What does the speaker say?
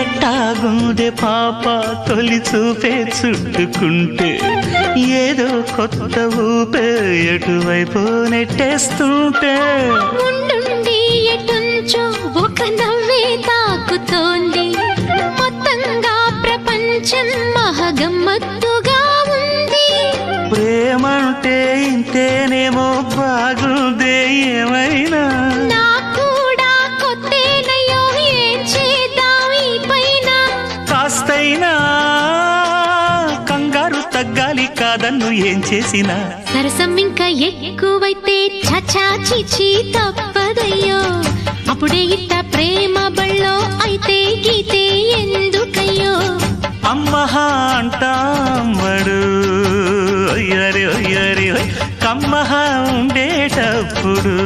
ఎట్టాగుండే పాప తొలి చూపే చుట్టుకుంటే? ఏదో కొత్త ఊపే ఎటువైపు నెట్టేస్తుంటే? ఉండుండి ఎటుంచో ఒక నవ్వే తాకుతోంది. మొత్తంగా ప్రపంచం మహగమ్మత్తుగా ఉంది. ప్రేమంటే ఇంతేనేమో బాగుందే కాస్తైనా కంగారు తగ్గాలి కాదన్ను ఏం చేసినా. సరసం ఇంకా ఎక్కువైతే చచా చిచి తప్పదయ్యో. అప్పుడే ఇట్ట ప్రేమ బళ్ళో అయితే గీతే ఎందుకయ్యో. అమ్మహ అంటామడు అయ్యరి అయ్యరి కమ్మహ ఉండేటప్పుడు.